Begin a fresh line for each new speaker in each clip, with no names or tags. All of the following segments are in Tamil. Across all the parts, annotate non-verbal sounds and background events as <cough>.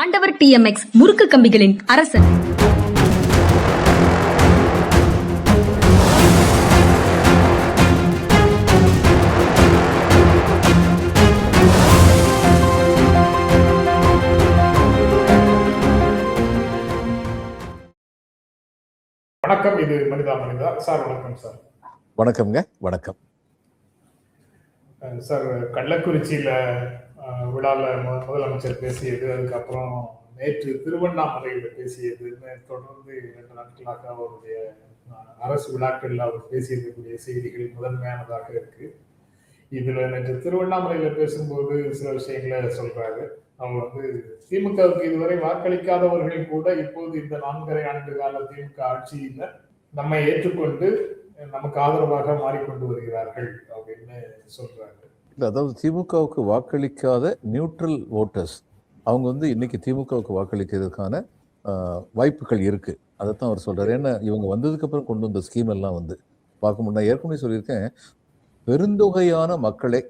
ஆண்டவர் டிஎம்எக்ஸ் முறுக்கு கம்பிகளின் அரசன்.
வணக்கம் இது மனிதா மனிதா. சார் வணக்கம் சார்.
வணக்கம்ங்க வணக்கம்.
சார் கள்ளக்குறிச்சியில விழாவில் விழால மு- முதலமைச்சர் பேசியது அதுக்கப்புறம் நேற்று திருவண்ணாமலையில் பேசியதுன்னு தொடர்ந்து இரண்டு நாட்களாக அவருடைய அரசு விழாக்களில் அவர் பேசியிருக்கக்கூடிய செய்திகள் முதன்மையானதாக இருக்கு. இதுல நேற்று திருவண்ணாமலையில பேசும்போது சில விஷயங்களை சொல்றாரு. அவர் வந்து திமுகவுக்கு இதுவரை வாக்களிக்காதவர்கள் கூட இப்போது இந்த நான்கரை ஆண்டு கால திமுக ஆட்சியில நம்மை ஏற்றுக்கொண்டு நமக்கு ஆதரவாக மாறிக்கொண்டு வருகிறார்கள் அப்படின்னு
சொல்றாரு. அதாவது திமுகவுக்கு வாக்களிக்காத நியூட்ரல் ஓட்டர்ஸ் அவங்க வந்து இன்னைக்கு திமுகவுக்கு வாக்களிக்கிறதுக்கான வாய்ப்புகள் இருக்குது அதைத்தான் அவர் சொல்கிறார் ஏன்னா இவங்க வந்ததுக்கப்புறம் கொண்டு வந்த ஸ்கீம் எல்லாம் வந்து பார்க்க நான் ஏற்கனவே சொல்லியிருக்கேன் பெருந்தொகையான மக்களை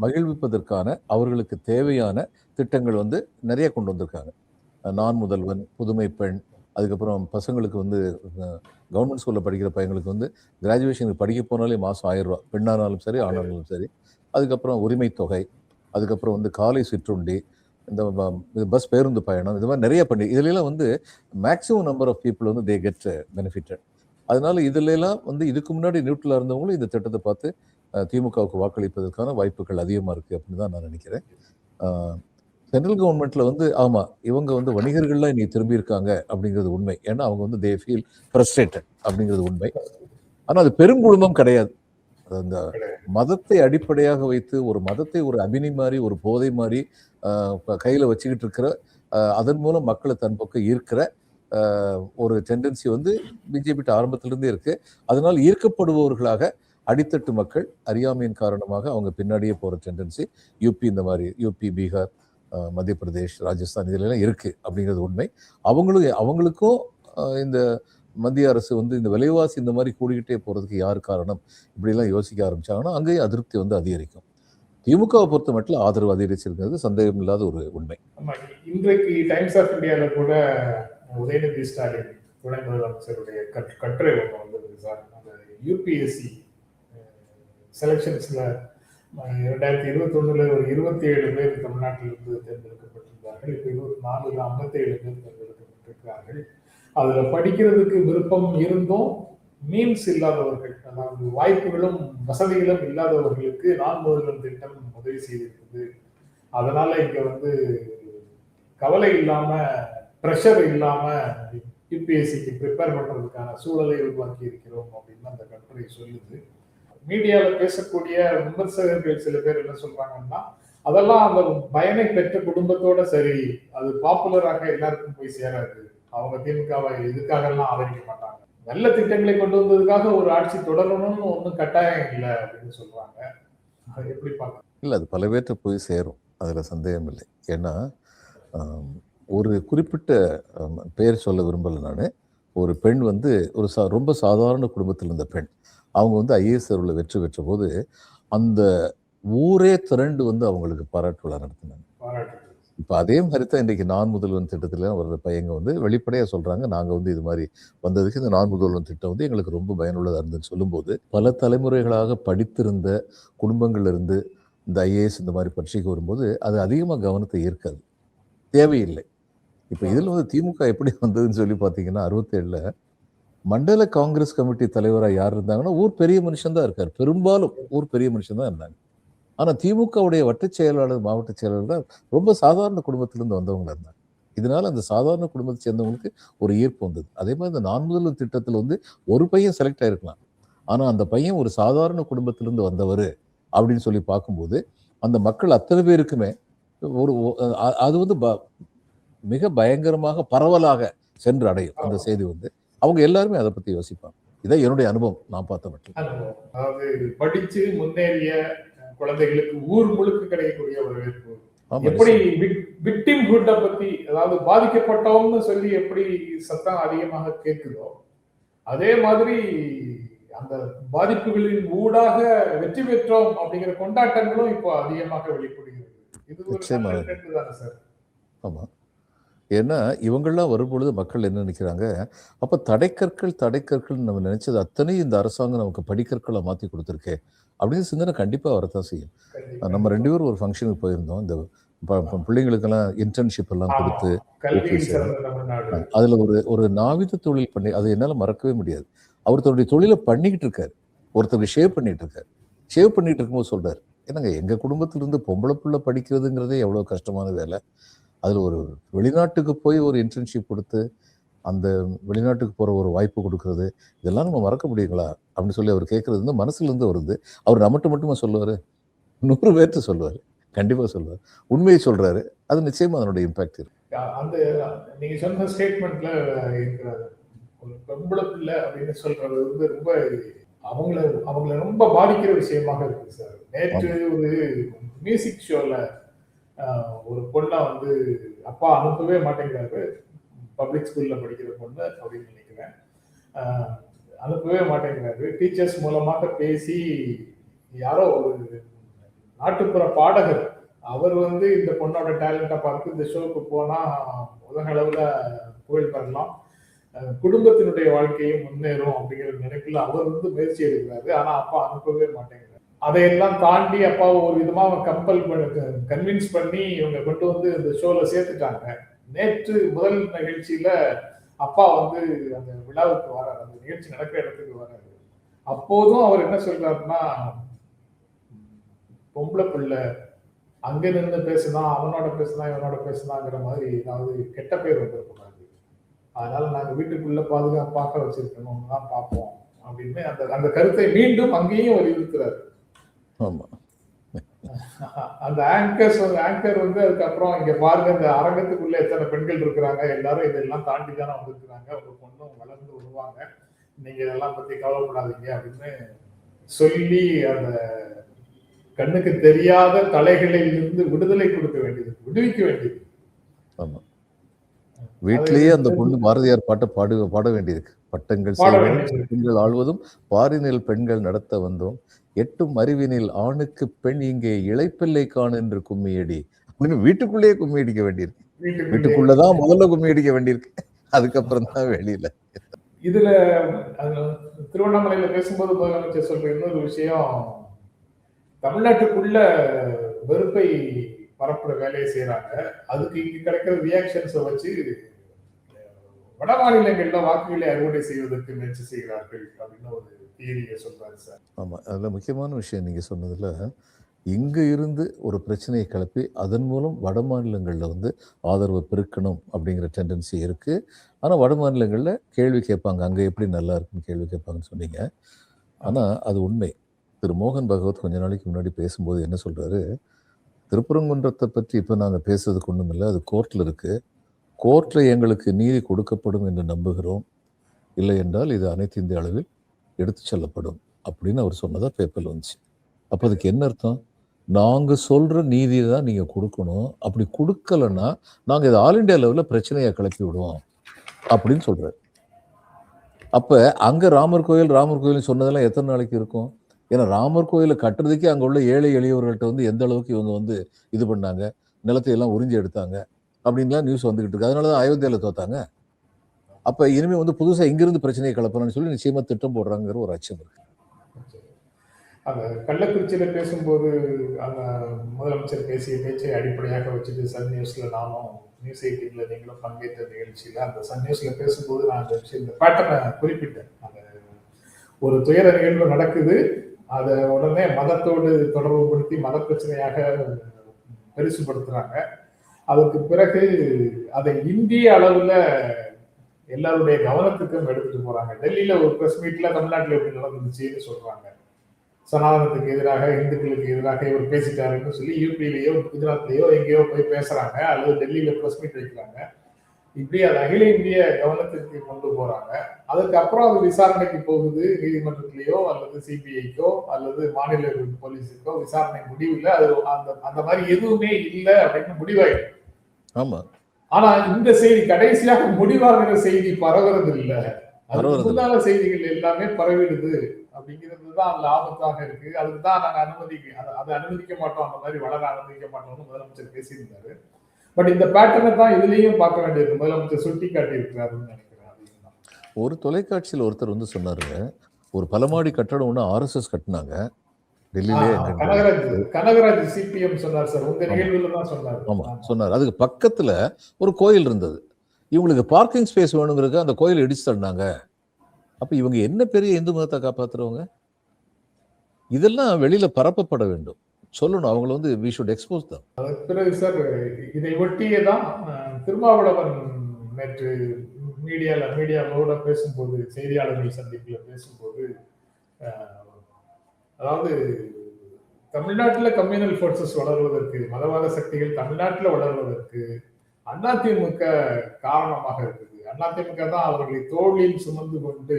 மகிழ்விப்பதற்கான அவர்களுக்கு தேவையான திட்டங்கள் வந்து நிறைய கொண்டு வந்திருக்காங்க. நான் முதல்வன் புதுமை பெண் அதுக்கப்புறம் பசங்களுக்கு வந்து கவர்மெண்ட் ஸ்கூலில் படிக்கிற பையங்களுக்கு வந்து கிராஜுவேஷனுக்கு படிக்க போனாலே மாதம் ஆயிரம் பெண்ணானாலும் சரி ஆனாலும் சரி. அதுக்கப்புறம் உரிமை தொகை அதுக்கப்புறம் வந்து காலை சிற்றுண்டி இந்த ப- பஸ் பேருந்து பயணம் இது மாதிரி நிறைய பண்ணி இதுலலாம் வந்து மேக்ஸிமம் நம்பர் ஆஃப் பீப்புள் வந்து தே கெட் பெனிஃபிட்டட் அதனால இதுலலாம் வந்து இதுக்கு முன்னாடி நியூட்ரலாக இருந்தவங்களும் இந்த திட்டத்தை பார்த்து திமுகவுக்கு வாக்களிப்பதற்கான வாய்ப்புகள் அதிகமாக இருக்குது அப்படின்னு தான் நான் நினைக்கிறேன். சென்ட்ரல் கவர்மெண்ட்ல வந்து ஆமா இவங்க வந்து வணிகர்கள்லாம் இன்னைக்கு திரும்பி இருக்காங்க அப்படிங்கிறது உண்மை. ஏன்னா அவங்க வந்து தே ஃபீல் ஃப்ரஸ்ட்ரேட்டட் அப்படிங்கிறது உண்மை. ஆனா அது பெருங்குழுமம் கிடையாது. அது அந்த மதத்தை அடிப்படையாக வைத்து ஒரு மதத்தை ஒரு அபினி மாதிரி ஒரு போதை மாதிரி கையில் வச்சுக்கிட்டு இருக்கிற அதன் மூலம் மக்களை தன் பக்கம் ஈர்க்கிற ஒரு டெண்டன்சி வந்து பிஜேபி ஆரம்பத்திலிருந்தே இருக்கு. அதனால் ஈர்க்கப்படுபவர்களாக அடித்தட்டு மக்கள் அறியாமையின் காரணமாக அவங்க பின்னாடியே போகிற டெண்டன்சி யூபி இந்த மாதிரி யூபி பீகார் மத்திய பிரதேஷ் ராஜஸ்தான் இதிலெல்லாம் இருக்குது அப்படிங்கிறது உண்மை. அவங்களும் அவங்களுக்கும் இந்த மத்திய அரசு வந்து இந்த விலைவாசி இந்த மாதிரி கூடிக்கிட்டே போகிறதுக்கு யார் காரணம்? இப்படிலாம் யோசிக்க ஆரம்பிச்சாங்கன்னா அங்கேயும் அதிருப்தி வந்து அதிகரிக்கும். திமுகவை பொறுத்த மட்டும் ஆதரவு அதிகரிச்சிருக்கிறது சந்தேகம் இல்லாத ஒரு உண்மை.
இன்றைக்கு டைம்ஸ் ஆஃப் இந்தியாவில் கூட உதயநிதி ஸ்டாலின் துணை முதலமைச்சருடைய கட்டுரை ஒன்று வந்திருக்கு சார். அந்த யூபிஎஸ்சி செலெக்ஷன்ஸில் இரண்டாயிரத்தி இருபத்தி ஒரு இருபத்தி ஏழு பேர் தமிழ்நாட்டிலிருந்து தேர்ந்தெடுக்கப்பட்டிருந்தார்கள். இப்போ இருபத்தி நாலுல ஐம்பத்தி ஏழு பேர் தேர்ந்தெடுக்கப்பட்டிருக்கிறார்கள். அதுல படிக்கிறதுக்கு விருப்பம் இருந்தும் மீன்ஸ் இல்லாதவர்கள் அதாவது வாய்ப்புகளும் வசதிகளும் இல்லாதவர்களுக்கு நான் முதல்வன் திட்டம் உதவி செய்திருக்குது. அதனால இங்க வந்து கவலை இல்லாம ப்ரெஷர் இல்லாம யூபிஎஸ்சிக்கு ப்ரிப்பேர் பண்றதுக்கான சூழலை உருவாக்கி இருக்கிறோம் அப்படின்னு அந்த கட்டுரை சொல்லுது. மீடியால பேசக்கூடிய விமர்சகர்கள் சில பேர் என்ன சொல்றாங்கன்னா அதெல்லாம் அந்த பயனை பெற்ற குடும்பத்தோட சரி அது பாப்புலராக எல்லாருக்கும் போய் சேராது. அவங்க திமுகவை இதுக்காகலாம் ஆதரிக்க மாட்டாங்க. நல்ல திட்டங்களை கொண்டு வந்ததுக்காக ஒரு ஆட்சி தொடரணும்னு ஒன்றும் கட்டாயம் இல்லை அப்படின்னு சொல்றாங்க. அது எப்படி பார்க்க
இல்லை அது பல பேர்த்த போய் சேரும். அதில் சந்தேகம் இல்லை. ஏன்னா ஒரு குறிப்பிட்ட பெயர் சொல்ல விரும்பலை நான். ஒரு பெண் வந்து ஒரு சா ரொம்ப சாதாரண குடும்பத்தில் இருந்த பெண். அவங்க வந்து ஐஏஎஸ் தேர்வில் வெற்றி பெற்ற போது அந்த ஊரே திரண்டு வந்து அவங்களுக்கு பாராட்டு விழா நடத்தினாங்க இப்போ அதே மாதிரி தான் இன்றைக்கி நான் முதல்வன் திட்டத்தில் வர்ற பையங்க வந்து வெளிப்படையாக சொல்கிறாங்க நாங்கள் வந்து இது மாதிரி வந்ததுக்கு இந்த நான் முதல்வன் திட்டம் வந்து எங்களுக்கு ரொம்ப பயனுள்ளதாக இருந்ததுன்னு சொல்லும்போது பல தலைமுறைகளாக படித்திருந்த குடும்பங்கள்ல இருந்து இந்த ஐஏஎஸ் இந்த மாதிரி பரீட்சைக்கு வரும்போது அது அதிகமாக கவனத்தை ஈர்க்காது. தேவையில்லை. இப்போ இதில் வந்து திமுக எப்படி வந்ததுன்னு சொல்லி பார்த்தீங்கன்னா அறுபத்தேழில் மண்டல காங்கிரஸ் கமிட்டி தலைவராக யார் இருந்தாங்கன்னா ஊர் பெரிய மனுஷன் தான் இருக்கார். பெரும்பாலும் ஊர் பெரிய மனுஷன் தான் இருந்தாங்க. ஆனால் திமுகவுடைய வட்டச் செயலாளர் மாவட்ட செயலாளர் தான் ரொம்ப சாதாரண குடும்பத்திலிருந்து வந்தவங்களா இருந்தாங்க. இதனால அந்த சாதாரண குடும்பத்தை சேர்ந்தவங்களுக்கு ஒரு ஈர்ப்பு வந்தது. அதே மாதிரி இந்த நான் முதல்வர் திட்டத்தில் வந்து ஒரு பையன் செலக்ட் ஆயிருக்கலாம். ஆனால் அந்த பையன் ஒரு சாதாரண குடும்பத்திலிருந்து வந்தவர் அப்படின்னு சொல்லி பார்க்கும்போது அந்த மக்கள் அத்தனை பேருக்குமே ஒரு அது வந்து ப- மிக பயங்கரமாக பரவலாக சென்று அடையும். அந்த செய்தி வந்து அவங்க எல்லாருமே அதை பத்தி யோசிப்பாங்க. இதான் என்னுடைய அனுபவம். நான் பார்த்த மட்டும்
அதாவது படிச்சு முன்னேறிய குழந்தைகளுக்கு ஊர் முழுக்க கிடைக்கக்கூடிய வரவேற்பு எப்படி விக்டிம் ஹுட்டை பத்தி அதாவது பாதிக்கப்பட்டவங்க சொல்லி எப்படி சத்தம் அதிகமாக கேட்குதோ அதே மாதிரி அந்த பாதிப்புகளின் ஊடாக வெற்றி பெற்றோம் அப்படிங்கிற கொண்டாட்டங்களும் இப்போ அதிகமாக வெளிப்படுகிறது. இது ஒரு சார்?
ஆமா. ஏன்னா, இவங்கள்லாம் வரும்பொழுது மக்கள் என்ன நினைக்கிறாங்க, அப்ப தடைக்கற்கள், தடைக்கற்கள்னு நம்ம நினைச்சது அத்தனையும் இந்த அரசாங்கம் நமக்கு படிக்கற்களா மாத்தி குடுத்துருக்கே! அப்படின்னு சிந்தனை கண்டிப்பா வரத்தான் செய்யும். நம்ம 2 பேரும் ஒரு ஃபங்ஷனுக்கு போயிருந்தோம். இந்த பிள்ளைங்களுக்கெல்லாம் இன்டர்ன்ஷிப் எல்லாம். குடுத்து, அதுல ஒரு ஒரு நாவித தொழில் பண்ணி அது என்னால மறக்கவே முடியாது. அவர் தன்னுடைய தொழில பண்ணிக்கிட்டு இருக்காரு. ஒருத்தருக்கு ஷேவ் பண்ணிட்டு இருக்காரு. ஷேவ் பண்ணிட்டு இருக்கும்போது சொல்றாரு, "என்னங்க எங்க குடும்பத்திலிருந்து பொம்பள புள்ள படிக்கிறதுங்கிறதே எவ்வளோ கஷ்டமான வேலை. அதுல ஒரு வெளிநாட்டுக்கு போய் ஒரு இன்டர்ன்ஷிப் குடுத்து, அந்த வெளிநாட்டுக்கு போற ஒரு வாய்ப்பு குடுக்குறது, இதெல்லாம் நம்ம மறக்க முடியுங்களா?" அப்படின்னு சொல்லி அவர் கேட்கறது வந்து மனசுலருந்து வருது. அவர் நம்மட்ட மட்டுமா சொல்லுவாரு? 100 பேர்ட்ட சொல்லுவாரு. கண்டிப்பா சொல்லுவாரு. உண்மைய சொல்றாரு. அது நிச்சயமா அதனுடைய இம்பாக்ட் இருக்கு.
அந்த நீங்க சொன்ன ஸ்டேட்மெண்ட்ல இருக்கிற ஒரு பொம்பள பிள்ளை அப்படின்னு சொல்றது வந்து ரொம்ப அவங்கள அவங்கள ரொம்ப பாதிக்கிற விஷயமாக இருக்கு சார். நேற்று. ஒரு மியூசிக் ஷோல அ ஒரு பொண்ணை வந்து அப்பா அனுப்பவே மாட்டேங்கிறாரு. பப்ளிக் ஸ்கூல்ல படிக்கிற பொண்ணு அப்படின்னு நினைக்கிறேன். அனுப்பவே மாட்டேங்கிறாரு. டீச்சர்ஸ் மூலமாக பேசி யாரோ ஒரு நாட்டுப்புற பாடகர். அவர் வந்து இந்த பொண்ணோட டேலண்டை பார்த்து இந்த ஷோக்கு போனா உலக அளவுல புகழ் பெறலாம். குடும்பத்தினுடைய வாழ்க்கையும் முன்னேறும் அப்படிங்கிற நினைப்பில் அவர் வந்து முயற்சி எடுக்கிறாரு. ஆனா அப்பா அனுப்பவே மாட்டேங்கிறார் அதையெல்லாம் தாண்டி அப்பாவை ஒரு விதமா கம்பல் கன்வின்ஸ் பண்ணி இவங்க கொண்டு வந்து இந்த ஷோல சேர்த்துட்டாங்க. நேற்று முதல் நிகழ்ச்சியில அப்பா வந்து அந்த விழாவுக்கு வராரு. அந்த நிகழ்ச்சி நடக்கிற இடத்துக்கு வராரு. அப்போதும் அவர் என்ன சொல்றாருன்னா, பொம்பளை பிள்ளை அங்க நின்று பேசுனா, அவனோட பேசுனா, இவனோட பேசுனாங்கிற மாதிரி ஏதாவது கெட்ட பேர் வந்துரக்கூடாது. அதனால நாங்க வீட்டுக்குள்ள பாதுகாப்பாக வச்சிருக்கணும் தான் பார்ப்போம். அப்படின்னு அந்த அந்த கருத்தை மீண்டும் அங்கேயும் வலியுறுத்துறாரு. <laughs> அந்த ஆங்கர்ஸ் வந்து ஆங்கர் வந்து அதுக்கப்புறம் இங்க பாருங்க இந்த அரங்கத்துக்குள்ள எத்தனை பெண்கள் இருக்கிறாங்க. எல்லாரும் இதெல்லாம் தாண்டி தானே வந்திருக்கிறாங்க. உங்க பொண்ணும் வளர்ந்து வருவாங்க. நீங்க இதெல்லாம் பத்தி கவலைப்படாதீங்க அப்படின்னு சொல்லி அந்த கண்ணுக்கு தெரியாத தலைகளில் இருந்து விடுதலை கொடுக்க வேண்டியது. விடுவிக்க வேண்டியது.
ஆமா.
அது
வீட்லயே அந்த பொண்ணு பாரதியார் பாட்ட பாடு பாட வேண்டியிருக்கு. பட்டங்கள்
பாட
செய்வதும். பெண்கள் ஆள்வதும், பாரினில் பெண்கள் நடத்த வந்தோம். எட்டும் அறிவினில் ஆணுக்கு பெண் இங்கே இளைப்பிள்ளை காண் என்று கும்மியடி. அப்படின்னு வீட்டுக்குள்ளேயே கும்மி அடிக்க வேண்டியிருக்கு.
வீட்டுக்குள்ளே
வீட்டுக்குள்ள தான் முதல்ல கும்மி அடிக்க வேண்டியிருக்கு. அதுக்கப்புறம் தான் வெளியில.
இதுல திருவண்ணாமலையில பேசும்போது முதலமைச்சர் சொல்ற இன்னொரு விஷயம், தமிழ்நாட்டுக்குள்ள வெறுப்பை பரப்புற வேலையை செய்றாங்க. அதுக்கு இங்க கிடைக்கிற ரியாக்ஷன்ஸ வச்சு வட மாநிலங்கள்ல வாக்குகளை அறுவடை செய்வதற்கு முயற்சி செய்கிறார்கள் அப்படின்னு ஒரு தியரிய சொல்றாரு சார்.
ஆமா. அதில் முக்கியமான விஷயம் நீங்க சொன்னதுல, இங்கே இருந்து ஒரு பிரச்சனையை கிளப்பி, அதன் மூலம் வட மாநிலங்களில் வந்து ஆதரவு பெருக்கணும் அப்படிங்கிற டெண்டன்சி இருக்குது ஆனால் வட மாநிலங்களில் கேள்வி கேட்பாங்க. அங்கே எப்படி நல்லா இருக்குன்னு கேள்வி கேட்பாங்கன்னு சொன்னீங்க. ஆனால் அது உண்மை. திரு மோகன் பகவத் கொஞ்ச நாளைக்கு முன்னாடி பேசும்போது என்ன சொல்கிறாரு திருப்பரங்குன்றத்தை பற்றி இப்போ நாங்கள் பேசுறதுக்கு ஒண்ணுமில்ல. அது கோர்ட்டில் இருக்குது கோர்ட்டில் எங்களுக்கு நீதி கொடுக்கப்படும் என்று நம்புகிறோம். இல்லை என்றால் இது அனைத்து இந்திய அளவில் எடுத்து செல்லப்படும். அப்படின்னு அவர் சொன்னதாக பேப்பரில் வந்துச்சு. அப்போ அதுக்கு என்ன அர்த்தம்? நாங்கள் சொல்கிற நீதியை தான் நீங்கள் கொடுக்கணும் அப்படி கொடுக்கலன்னா நாங்கள் இது ஆல் இண்டியா லெவலில் பிரச்சனையை கிளப்பி விடுவோம். அப்படின்னு சொல்கிறார் அப்போ அங்கே ராமர் கோயில், ராமர் கோயில்னு சொன்னதெல்லாம் எத்தனை நாளைக்கு இருக்கும்? ஏன்னா ராமர் கோயிலை கட்டுறதுக்கே அங்கே உள்ள ஏழை எளியவர்கள்ட்ட வந்து எந்த அளவுக்கு இவங்க வந்து இது பண்ணாங்க, நிலத்தையெல்லாம் உறிஞ்சி எடுத்தாங்க. அப்படின்லாம் நியூஸ் வந்துகிட்டு இருக்கு. அதனால தான் அயோத்தியால தோத்தாங்க. அப்போ இனிமேல் வந்து புதுசாக இங்கிருந்து பிரச்சனையை கலப்பணும்னு சொல்லி நிச்சயமாக திட்டம் போடுறாங்கிற ஒரு அச்சம் இருக்கு.
அந்த கள்ளக்குறிச்சியில் பேசும்போது அந்த முதலமைச்சர் பேசிய பேச்சை அடிப்படையாக வச்சுட்டு சன் நியூஸில் நானும் நியூஸ் எயிட்டிங்கில் நீங்களும் பங்கேற்ற நிகழ்ச்சியில் அந்த சன் நியூஸில் பேசும்போது நான் அந்த விஷயம் இந்த பேட்டர்னை குறிப்பிட்டேன். அந்த ஒரு துயர நிகழ்வு நடக்குது. அதை உடனே மதத்தோடு தொடர்புபடுத்தி மத பிரச்சனையாக பெருசுபடுத்துகிறாங்க அதுக்கு பிறகு அதை இந்திய அளவுல எல்லாருடைய கவனத்துக்கும் எடுத்துட்டு போறாங்க. டெல்லியில ஒரு பிரஸ் மீட்ல தமிழ்நாட்டில் எப்படி நடந்துச்சுன்னு சொல்றாங்க. சனாதனத்துக்கு எதிராக, இந்துக்களுக்கு எதிராக இவர் பேசிட்டாருன்னு சொல்லி யூபிலயோ, குஜராத்லேயோ எங்கேயோ போய் பேசுறாங்க. அல்லது டெல்லியில பிரஸ் மீட் வைக்கிறாங்க. இப்படி அது அகில இந்திய கவனத்திற்கு கொண்டு போறாங்க. அதுக்கப்புறம் அது விசாரணைக்கு போகுது. நீதிமன்றத்திலேயோ அல்லது சிபிஐக்கோ அல்லது மாநில போலீஸுக்கோ விசாரணை முடிவில் அது அந்த அந்த மாதிரி எதுவுமே இல்லை அப்படின்னு முடிவாயிடும்.
ஆமா.
ஆனா இந்த செய்தி கடைசியாக முடிவாகிற செய்தி பரவுறது இல்ல. அதுக்கு
பரவுறது இல்ல.
முன்னால செய்திகள் எல்லாமே பரவிடுது அப்படிங்கிறது தான் அதுல ஆபத்தாக இருக்கு. அதுக்கு தான் நாங்க அனுமதி அத அனுமதிக்க மாட்டோம். அந்த மாதிரி வளர அனுமதிக்க மாட்டோம்னு முதலமைச்சர் பேசியிருந்தாரு. பட் இந்த பேட்டர்னை தான் இதுலயும் பார்க்க வேண்டியது முதலமைச்சர் சுட்டி காட்டி இருக்கிறாருன்னு நினைக்கிறேன்.
ஒரு தொலைக்காட்சியில் ஒருத்தர் வந்து சொன்னாருங்க ஒரு பலமாடி கட்டடம் ஒன்று ஆர்எஸ்எஸ் கட்டினாங்க டெல்லியிலே
கனகராஜ் சிபிஎம் சொன்னார் சார். உங்க
ஆமா.
நிகழ்வுல தான் சொன்னார்.
ஆமா சொன்னார். அதுக்கு பக்கத்துல ஒரு கோயில் இருந்தது. இவங்களுக்கு பார்க்கிங் ஸ்பேஸ் வேணுங்கிறதுக்கு அந்த கோயில் இடிச்சு தள்ளினாங்க அப்ப இவங்க என்ன பெரிய இந்து மதத்தை காப்பாத்துறவங்க? இதெல்லாம் வெளியில பரப்பப்பட வேண்டும். சொல்லணும். அவங்கள வந்து வி ஷுட் எக்ஸ்போஸ் தான்
பிறகு சார் இதை ஒட்டியே தான் திருமாவளவன் நேற்று மீடியால மீடியாவோட பேசும்போது செய்தியாளர்கள் சந்திப்புல பேசும்போது அதாவது தமிழ்நாட்டில் கம்யூனல் ஃபோர்ஸஸ் வளர்வதற்கு மதவாத சக்திகள் தமிழ்நாட்டில் வளர்வதற்கு அதிமுக காரணமாக இருக்குது. அதிமுக தான் அவர்களை தோளில் சுமந்து கொண்டு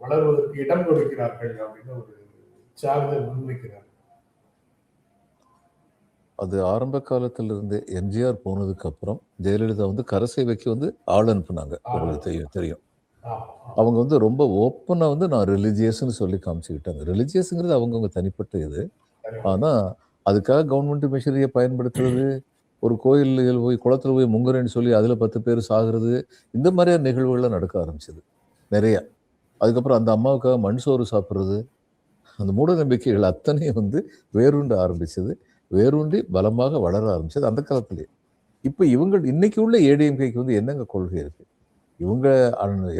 வளர்வதற்கு இடம் கொடுக்கிறார்கள் அப்படின்னு ஒரு சார்ஜர் முன்வைக்கிறார்.
அது ஆரம்ப காலத்துல இருந்து எம்ஜிஆர் போனதுக்கு அப்புறம் ஜெயலலிதா வந்து கரசேவைக்கு வந்து ஆள் அனுப்புனாங்க. உங்களுக்கு தெரியும் தெரியும். அவங்க வந்து ரொம்ப ஓப்பனாக வந்து நான் ரிலிஜியஸ்னு சொல்லி காமிச்சுக்கிட்டாங்க. ரிலிஜியஸுங்கிறது அவங்கவுங்க தனிப்பட்ட இது. ஆனால் அதுக்காக கவர்மெண்ட் மிஷினரியை பயன்படுத்துறது ஒரு கோயில்கள் போய் குளத்துல போய் முங்குறேன்னு சொல்லி அதில் பத்து பேர் சாகுறது இந்த மாதிரியான நிகழ்வுகள்லாம் நடக்க ஆரம்பிச்சது. நிறைய. அதுக்கப்புறம் அந்த அம்மாவுக்காக மண் சோறு சாப்பிட்றது அந்த மூட நம்பிக்கைகள் அத்தனையும் வந்து வேரூண்ட ஆரம்பிச்சது. வேரூண்டி பலமாக வளர ஆரம்பிச்சது அந்த காலத்திலே இப்போ இவங்க இன்னைக்கு உள்ள ஏடிஎம்கேக்கு வந்து என்னங்க கொள்கை இருக்கு? இவங்க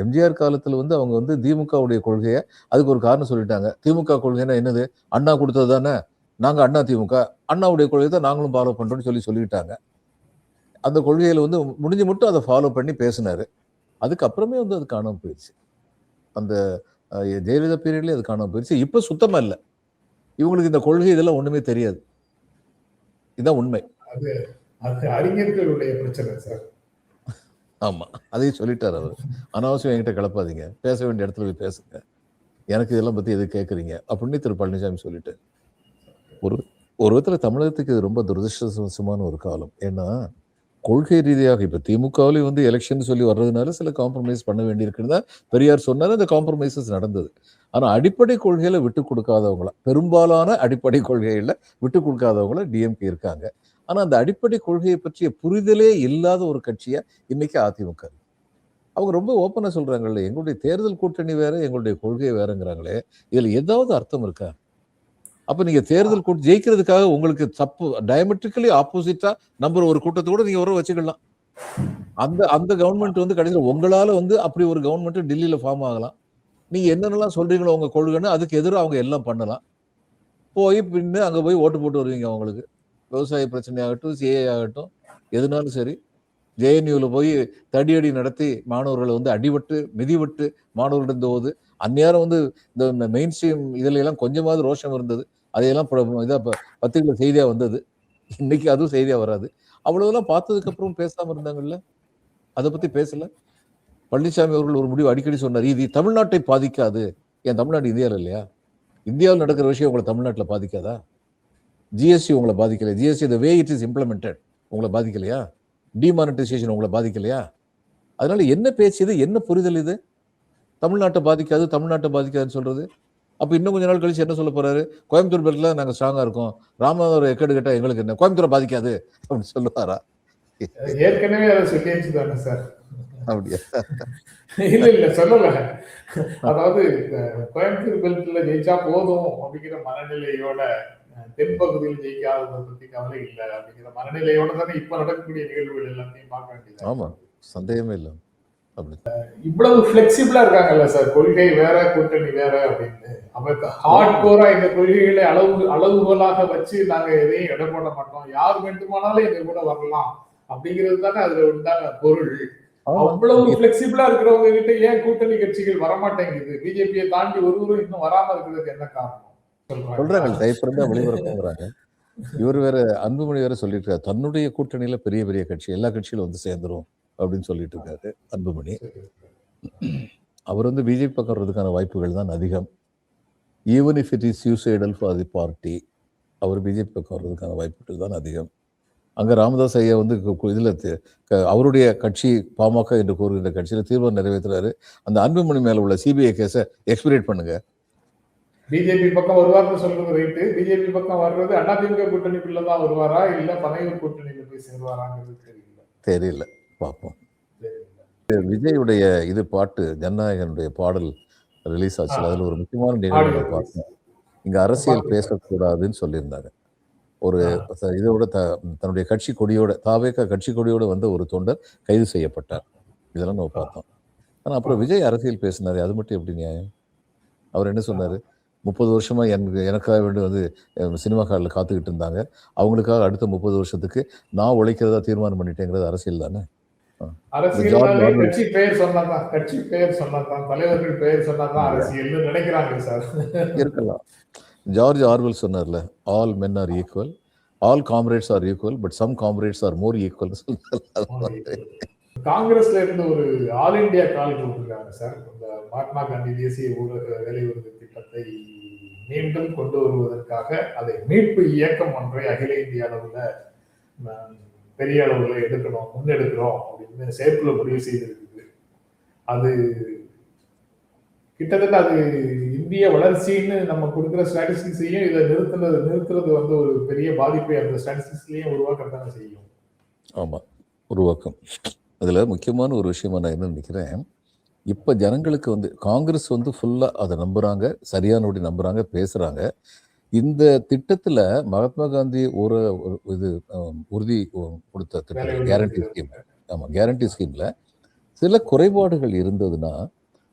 எம்ஜிஆர் காலத்தில் வந்து அவங்க வந்து திமுகவுடைய கொள்கையை அதுக்கு ஒரு காரணம் சொல்லிட்டாங்க. திமுக கொள்கைன்னா என்னது? அண்ணா கொடுத்தது தானே? நாங்க அண்ணா திமுக. அண்ணாவுடைய கொள்கையை தான் நாங்களும் ஃபாலோ பண்ணுறோம்னு சொல்லி சொல்லிட்டாங்க. அந்த கொள்கையில வந்து முடிஞ்சு மட்டும் அதை ஃபாலோ பண்ணி பேசினார். அதுக்கப்புறமே வந்து அது காணாமல் போயிடுச்சு அந்த ஜெயலலிதா பீரியட்லேயே அது காணாம போயிடுச்சு இப்போ சுத்தமாக இல்லை. இவங்களுக்கு இந்த கொள்கை இதெல்லாம் ஒண்ணுமே தெரியாது. இதுதான் உண்மை.
அது அறிஞர்களுடைய பிரச்சனை சார்.
ஆமாம் அதையும் சொல்லிட்டார் அவர். அனாவசியம் என்கிட்ட கிளப்பாதீங்க. பேச வேண்டிய இடத்துல போய் பேசுங்க. எனக்கு இதெல்லாம் பற்றி எது கேட்குறீங்க அப்படின்னு திரு பழனிசாமி சொல்லிட்டு ஒரு ஒரு விதத்தில் தமிழகத்துக்கு இது ரொம்ப துரதிருஷ்டவசமான ஒரு காலம். ஏன்னா கொள்கை ரீதியாக இப்போ திமுகவிலே வந்து எலெக்ஷன் சொல்லி வர்றதுனால சில காம்ப்ரமைஸ் பண்ண வேண்டியிருக்குன்னு தான் பெரியார் சொன்னார். அந்த காம்ப்ரமைசஸ் நடந்தது. ஆனால் அடிப்படை கொள்கையில் விட்டு கொடுக்காதவங்கள பெரும்பாலான அடிப்படை கொள்கைகளில் விட்டு கொடுக்காதவங்கள டிஎம்கே இருக்காங்க. ஆனால் அந்த அடிப்படை கொள்கையை பற்றிய புரிதலே இல்லாத ஒரு கட்சியாக இன்னைக்கு அதிமுக அவங்க ரொம்ப ஓப்பனாக சொல்கிறாங்கல்ல எங்களுடைய தேர்தல் கூட்டணி வேற எங்களுடைய கொள்கை வேறங்கிறாங்களே இதில் ஏதாவது அர்த்தம் இருக்கா? அப்போ நீங்கள் தேர்தல் கூட்ட ஜெயிக்கிறதுக்காக உங்களுக்கு தப்பு டயமெட்ரிக்கலி ஆப்போசிட்டாக நம்பர் ஒரு கூட்டத்தை கூட நீங்கள் உறவு வச்சுக்கலாம். அந்த அந்த கவர்மெண்ட் வந்து கடைசியில் உங்களால் வந்து அப்படி ஒரு கவர்மெண்ட் டெல்லியில் ஃபார்ம் ஆகலாம். நீங்கள் என்னென்னலாம் சொல்கிறீங்களோ உங்கள் கொள்கைன்னு அதுக்கு எதிராக அவங்க எல்லாம் பண்ணலாம். போய் பின்னு அங்கே போய் ஓட்டு போட்டு வருவீங்க அவங்களுக்கு. விவசாய பிரச்சனையாகட்டும் சிஏ ஆகட்டும் எதுனாலும் சரி ஜேஎன்யூவில் போய் தடியடி நடத்தி மாணவர்களை வந்து அடிபட்டு மிதிபட்டு மாணவர்களிடம் போது அந்நேரம் வந்து இந்த மெயின் ஸ்ட்ரீம் இதுல எல்லாம் கொஞ்சமாவது ரோஷம் இருந்தது. அதையெல்லாம் இதாக பத்திரிகையில் செய்தியாக வந்தது. இன்னைக்கு அதுவும் செய்தியாக வராது. அவ்வளோதெல்லாம் பார்த்ததுக்கு அப்புறம் பேசாம இருந்தாங்கல்ல? அதை பற்றி பேசலை? பழனிசாமி அவர்கள் ஒரு முடிவு அடிக்கடி சொன்னார் இது தமிழ்நாட்டை பாதிக்காது. ஏன் தமிழ்நாடு இந்தியாவில் இல்லையா? இந்தியாவில் நடக்கிற விஷயம் உங்களை தமிழ்நாட்டில் பாதிக்காதா? ஜிஎஸ்டி உங்களை பாதிக்கலையா? GST the way it is implemented உங்களை பாதிக்கலையா? டிமானிட்டைசேஷன் உங்களை பாதிக்கலையா? அதனால என்ன பேச்சு இது? என்ன புரிதல் இது? தமிழ்நாட்டை பாதிக்காது தமிழ்நாட்டை பாதிக்காதுன்னு சொல்றது? அப்ப இன்னும் கொஞ்ச நாள் கழிச்சு என்ன சொல்ல போறாரு? கோயம்புத்தூர் பேர்ல நாங்க ஸ்ட்ராங்கா இருக்கோம். ராமநாதபுரம் எக்கடு கேட்டா எங்களுக்கு என்ன? கோயம்புத்தூரை பாதிக்காது அப்படின்னு சொல்லுவாரா?
ஏற்கனவே அதை சொல்லியாச்சு தானே சார்.
அப்படியா?
இல்ல இல்ல சொல்லல. அதாவது கோயம்புத்தூர் பெல்ட்ல ஜெயிச்சா போதும் அப்படிங்கிற மனநிலையோட தென்பகுதியில் ஜெயிக்காததை பத்தி கவலை இல்லை அப்படிங்கிற மனநிலையோட தானே இப்ப நடக்கக்கூடிய நிகழ்வுகள் எல்லாத்தையும் பார்க்க வேண்டியது
ஆமா சந்தேகமே இல்லை.
இவ்வளவு பிளெக்சிபிளா இருக்காங்கல்ல சார் கொள்கை வேற கூட்டணி வேற அப்படின்னு. அவங்க ஹார்ட் கோரா இந்த கொள்கைகளை அளவு அளவுகோலாக வச்சு நாங்க எதையும் இடம் போட மாட்டோம். யார் வேண்டுமானாலும் எங்க கூட வரலாம் அப்படிங்கிறது தானே அதுல உண்டான பொருள். அவ்வளவு பிளெக்சிபிளா இருக்கிறவங்க கிட்ட ஏன் கூட்டணி கட்சிகள் வரமாட்டேங்குது? பிஜேபியை தாண்டி ஒருவரும் இன்னும் வராம இருக்கிறதுக்கு என்ன காரணம்?
சொல்றாங்க. டைப்பிருந்தா வெளிவரப்போங்கிறாங்க இவர் வேற அன்புமணி வேற சொல்லிட்டு இருக்காரு தன்னுடைய கூட்டணியில பெரிய பெரிய கட்சி எல்லா கட்சியிலும் வந்து சேர்ந்துரும் அப்படின்னு சொல்லிட்டு இருக்காரு அன்புமணி. அவர் வந்து பிஜேபி பக்கம் வர்றதுக்கான வாய்ப்புகள் தான் அதிகம். Even if it is suicidal for the party our BJP பக்கம் வர்றதுக்கான வாய்ப்புகள் தான் அதிகம். அங்க ராமதாஸ் ஐயா வந்து இதில் இதுல அவருடைய கட்சி பாமக என்று கூறுகின்ற கட்சியில தீர்மானம் நிறைவேற்றுறாரு அந்த அன்புமணி மேல உள்ள சிபிஐ கேஸை எக்ஸ்பிரேட் பண்ணுங்க.
பிஜேபி பக்கம் வருவார்னு சொல்றது ரைட்டு பிஜேபி பக்கம் வர்றது அதிமுக கூட்டணிக்குள்ள தான் வருவாரா? இல்ல பனையூர் கூட்டணியில போய் சேருவாராங்கிறது தெரியல.
தெரியல. பார்ப்போம். விஜயுடைய இது பாட்டு ஜனநாயகனுடைய பாடல் ரிலீஸ் ஆச்சு. அதுல ஒரு முக்கியமான நிகழ்வு பார்த்தேன் இங்க அரசியல். பேசக்கூடாதுன்னு சொல்லியிருந்தாங்க. ஒரு இதோட த தன்னுடைய கட்சி கொடியோட தாவேக கட்சி கொடியோட வந்த ஒரு தொண்டர் கைது செய்யப்பட்டார். இதெல்லாம் நம்ம பார்த்தோம். ஆனா அப்புறம் விஜய் அரசியல் பேசினாரு அது மட்டும் எப்படி நியாயம்? அவர் என்ன சொன்னாரு? முப்பது வருஷமா எனக்கு எனக்காக வேண்டி வந்து சினிமா காலில் காத்துக்கிட்டு இருந்தாங்க. அவங்களுக்காக அடுத்த முப்பது வருஷத்துக்கு நான் உழைக்கிறதா தீர்மானம் பண்ணிட்டேங்கிறது அரசியல் தானே?
கட்சி பெயர் சொன்னாதான் கட்சி பெயர் சொன்னாதான் தலைவர்கள் பெயர் சொன்னாதான் அரசியல்னு நினைக்கிறாங்க சார்.
இருக்கலாம். ஜார்ஜ் ஆர்வெல் சொன்னார்ல all men are equal all comrades are equal but some comrades are more equal
காங்கிரஸ்ல இருந்து ஒரு ஆல் இந்தியா கால் கொடுத்திருக்காங்க சார். இந்த மகாத்மா காந்தி தேசிய ஊரக வேலை உறுதி திட்டத்தை மீண்டும் கொண்டு வருவதற்காக அதை மீட்பு இயக்கம் ஒன்றை அகில இந்திய அளவுல பெரிய அளவுல எடுக்கணும் முன்னெடுக்கிறோம் அப்படின்னு செயற்குழு முடிவு செய்திருக்குது. அது கிட்டத்தட்ட அது இந்திய வளர்ச்சின்னு நம்ம கொடுக்குற ஸ்டாட்டிஸ்டிக்ஸையும் இதை நிறுத்துறது நிறுத்துறது வந்து ஒரு பெரிய பாதிப்பை அந்த ஸ்டாட்டிஸ்டிக்ஸ்லயும் உருவாக்கத்தானே செய்யும்.
ஆமா உருவாக்கம். அதுல முக்கியமான ஒரு விஷயமா நான் என்ன நினைக்கிறேன் இப்ப ஜனங்களுக்கு வந்து காங்கிரஸ் வந்து ஃபுல்லா அதை நம்புறாங்க சரியானபடி நம்புறாங்க பேசுறாங்க. இந்த திட்டத்துல மகாத்மா காந்தி ஒரு இது உறுதி கொடுத்த திட்டம் கேரண்டி. ஸ்கீம் ஆமா கேரண்டி ஸ்கீம்ல சில குறைபாடுகள் இருந்ததுன்னா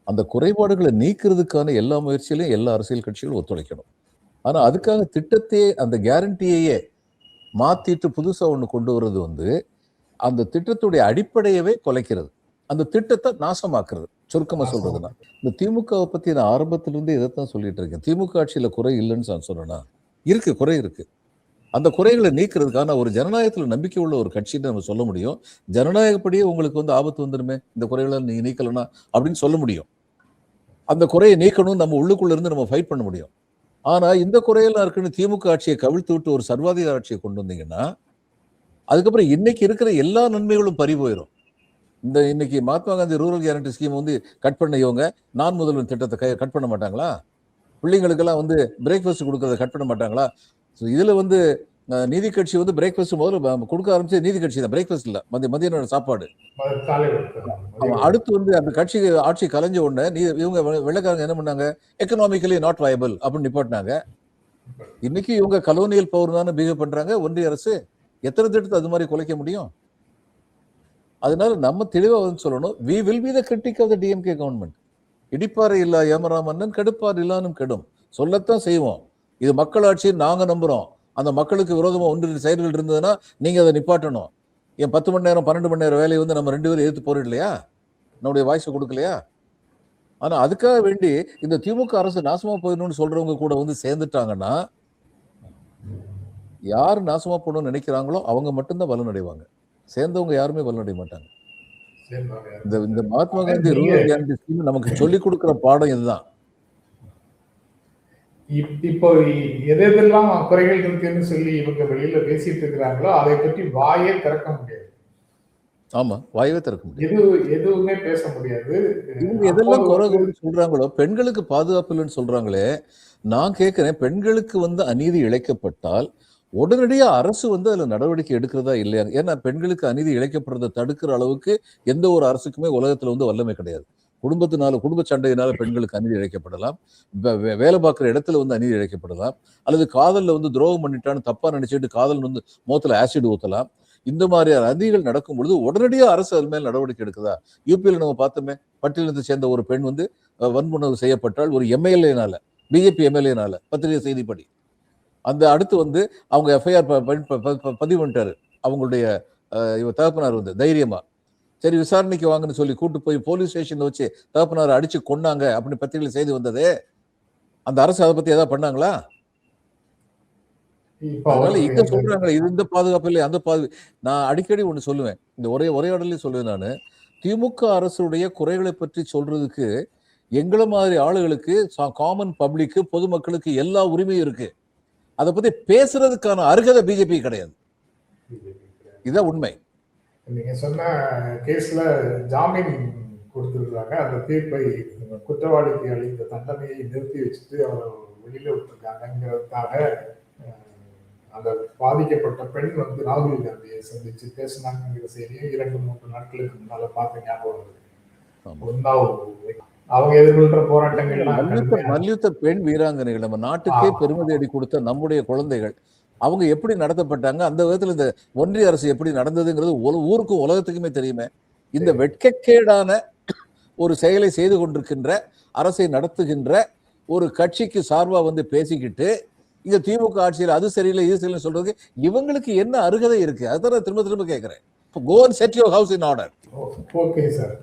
அந்த குறைபாடுகளை நீக்கிறதுக்கான எல்லா முயற்சியிலையும் எல்லா அரசியல் கட்சிகளும் ஒத்துழைக்கணும். ஆனா அதுக்காக திட்டத்தையே அந்த கேரண்டியையே மாத்திட்டு புதுசா ஒண்ணு கொண்டு வர்றது வந்து அந்த திட்டத்துடைய அடிப்படையவே குலைக்கிறது. அந்த திட்டத்தை நாசமாக்குறது. சுருக்கமா சொல்றதுன்னா இந்த திமுகவை பத்தி நான் ஆரம்பத்துல இருந்து இதைத்தான் சொல்லிட்டு இருக்கேன். திமுக ஆட்சியில குறை இல்லைன்னு நான் சொன்னேன்னா இருக்கு குறை இருக்கு. அந்த குறைகளை நீக்கிறதுக்கான ஒரு ஜனநாயகத்துல நம்பிக்கை உள்ள ஒரு கட்சின்னு நம்ம சொல்ல முடியும். ஜனநாயகப்படியே உங்களுக்கு வந்து ஆபத்து வந்துருமே இந்த குறைகளை நீங்க நீக்கலனா அப்படின்னு சொல்ல முடியும். அந்த குறையை நீக்கணும் நம்ம உள்ளுக்குள்ள இருந்து நம்ம ஃபைட் பண்ண முடியும். ஆனா இந்த குறையெல்லாம் இருக்குன்னு திமுக ஆட்சியை கவிழ்த்து விட்டு ஒரு சர்வாதிகார ஆட்சியை கொண்டு வந்தீங்கன்னா அதுக்கப்புறம் இன்னைக்கு இருக்கிற எல்லா நன்மைகளும் பறி போயிடும் இந்த இன்னைக்கு Mahatma Gandhi rural guarantee scheme வந்து கட் பண்ண இவங்க நான் முதல்வன் திட்டத்தை கை கட் பண்ண மாட்டாங்களா? பிள்ளைங்களுக்கெல்லாம் வந்து பிரேக்ஃபாஸ்ட் கொடுக்கறத கட் பண்ண மாட்டாங்களா? ஸோ இதுல வந்து நீதி கட்சி வந்து பிரேக்ஃபாஸ்ட் முதல்ல கொடுக்க ஆரம்பிச்சது நீதி கட்சி தான். பிரேக்ஃபாஸ்ட் இல்ல. மதிய மதிய சாப்பாடு. அடுத்து வந்து அந்த கட்சி ஆட்சி கலைஞ்ச உடனே நீ இவங்க வெள்ளைக்காரங்க என்ன பண்ணாங்க? எக்கனாமிக்கலி நாட் வயபிள் அப்படின்னு நிப்பாட்டினாங்க. இன்னைக்கு இவங்க கலோனியல் பவர் தானே பிஹேவ் பண்றாங்க? ஒன்றிய அரசு எத்தனை திட்டத்தை அது மாதிரி குலைக்க முடியும்? அதனால நம்ம தெளிவாக வந்து சொல்லணும். We will be the critic of the DMK government இடிப்பாறை இல்லா ஏமராமன்னன் கெடுப்பார் கடுப்பார் இல்லானும் கெடும். சொல்லத்தான் செய்வோம். இது மக்களாட்சி நாங்கள் நம்புகிறோம் அந்த மக்களுக்கு விரோதமாக ஒன்று செயல்கள் இருந்ததுன்னா நீங்கள் அதை நிப்பாட்டணும். என் பத்து மணி நேரம் பன்னெண்டு மணி நேரம் வேலையை வந்து நம்ம ரெண்டு பேரும் எதிர்த்து போறோம் இல்லையா நம்முடைய வாய்ஸை கொடுக்கலையா? ஆனால் அதுக்காக வேண்டி இந்த திமுக அரசு நாசமாக போயிடணும்னு சொல்கிறவங்க கூட வந்து சேர்ந்துட்டாங்கன்னா யார் நாசமா போகணும்னு நினைக்கிறாங்களோ அவங்க மட்டும்தான் பலன் அடைவாங்க சேர்ந்தவங்க யாருமே பலன் அடைய மாட்டாங்க. இந்த இந்த Mahatma Gandhi rural guarantee scheme நமக்கு சொல்லி கொடுக்கிற பாடம் இதுதான்.
இப்- இப்போ எது எதெல்லாம் குறைகள் இருக்குன்னு சொல்லி இவங்க வெளியில பேசிட்டு இருக்கிறாங்களோ அதை பற்றி வாயே திறக்க முடியாது.
ஆமா வாயவே திறக்க முடியும்
எது எதுவுமே பேச முடியாது.
இவங்க எதெல்லாம்
அப்போ
குறை
வந்து-
குறைன்னு சொல்றாங்களோ பெண்களுக்கு பாதுகாப்பு இல்லைன்னு சொல்றாங்களே நான் கேட்கிறேன் பெண்களுக்கு வந்து அநீதி இழைக்கப்பட்டால் உடனடியாக அரசு வந்து அதில் நடவடிக்கை எடுக்கிறதா இல்லையா? ஏன்னா பெண்களுக்கு அநீதி இழைக்கப்படுறதை தடுக்கிற அளவுக்கு எந்த ஒரு அரசுக்குமே உலகத்தில் வந்து வல்லமை கிடையாது. குடும்பத்தினால குடும்ப சண்டையினால பெண்களுக்கு அநீதி இழைக்கப்படலாம். வே- வே- வேலை பார்க்குற இடத்துல வந்து அநீதி இழைக்கப்படலாம். அல்லது காதலில் வந்து துரோகம் பண்ணிட்டான்னு தப்பாக நினச்சிட்டு காதல் வந்து முகத்துல ஆசிட் ஊற்றலாம் இந்த மாதிரியான அநீதிகள் நடக்கும் பொழுது உடனடியாக அரசு அது மேல் நடவடிக்கை எடுக்குதா? யூபியில் நம்ம பார்த்தோமே பட்டியலிருந்து சேர்ந்த ஒரு பெண் வந்து வன்புணர்வு செய்யப்பட்டால் ஒரு எம்எல்ஏனால பிஜேபி எம்எல்ஏனால பத்திரிகை செய்திப்படி அந்த அடுத்து வந்து அவங்க எஃப்ஐஆர் பதிவு பண்ணிட்டாரு. அவங்களுடைய இவ தகப்பனார் வந்து தைரியமா. சரி விசாரணைக்கு வாங்கன்னு சொல்லி கூட்டு போய் போலீஸ் ஸ்டேஷன்ல வச்சு தகப்பனார் அடிச்சு கொன்னாங்க அப்படின்னு பத்திரிகையில் செய்தி வந்ததே அந்த அரசு அதை பத்தி ஏதாவது பண்ணாங்களா? அதனால இங்க சொல்றாங்க இது இந்த பாதுகாப்பு இல்லை அந்த பாது நான் அடிக்கடி ஒண்ணு சொல்லுவேன். இந்த ஒரே உரையாடலே சொல்லுவேன் நான். திமுக அரசுடைய குறைகளை பற்றி சொல்றதுக்கு எங்களை மாதிரி ஆளுகளுக்கு காமன் பப்ளிக்கு பொதுமக்களுக்கு எல்லா உரிமையும் இருக்கு. அதை பத்தி பேசுறதுக்கான அருகதை பிஜேபி கிடையாது. இதுதான் உண்மை.
நீங்க சொன்ன கேஸ்ல ஜாமீன் கொடுத்திருக்காங்க அந்த தீர்ப்பை குற்றவாளிக்கு அளித்த தண்டனையை நிறுத்தி வச்சுட்டு அவர் வெளியில விட்டுருக்காங்கிறதுக்காக அந்த பாதிக்கப்பட்ட பெண் வந்து ராகுல் காந்தியை சந்திச்சு பேசினாங்கிற செய்தியை இரண்டு மூன்று நாட்களுக்கு முன்னால பார்த்த ஞாபகம்
ஆமா.
உன்னாவ் அவங்க எதிர்கொள்ற போராட்டங்கள்லாம்
மல்யுத்த பெண் வீராங்கனைகள் நம்ம நாட்டுக்கே. பெருமை தேடி கொடுத்த நம்முடைய குழந்தைகள். அவங்க எப்படி நடத்தப்பட்டாங்க? அந்த விதத்துல இந்த ஒன்றிய அரசு எப்படி நடந்ததுங்கிறது ஊருக்கும் உலகத்துக்குமே தெரியுமே. இந்த வெட்கக்கேடான ஒரு செயலை செய்து கொண்டிருக்கின்ற அரசை நடத்துகின்ற ஒரு கட்சிக்கு சார்பா வந்து பேசிக்கிட்டு இந்த திமுக ஆட்சியில் அது சரியில்லை இது சரியில்லை சொல்றதுக்கு இவங்களுக்கு என்ன அருகதை இருக்கு? அதுதான் திரும்ப திரும்ப கேட்கிறேன் go and set your house in order
okay sir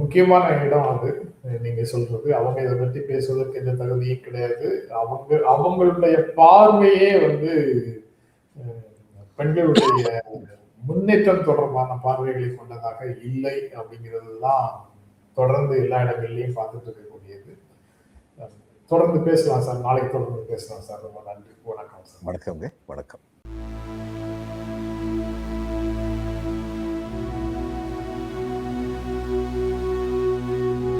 முக்கியமான இடம் அது நீங்க சொல்றது. அவங்க இதை பற்றி பேசுவதற்கு எந்த தகுதியும் கிடையாது. அவங்க அவங்களுடைய பார்வையே வந்து பெண்களுடைய முன்னேற்றம் தொடர்பான பார்வைகளை கொண்டதாக இல்லை அப்படிங்கிறது தான் தொடர்ந்து எல்லா இடங்கள்லையும் பார்த்துட்டு இருக்கக்கூடியது. தொடர்ந்து பேசலாம் சார். நாளைக்கு தொடர்ந்து பேசலாம் சார். ரொம்ப நன்றி. வணக்கம் சார்.
வணக்கம்ங்க. வணக்கம்.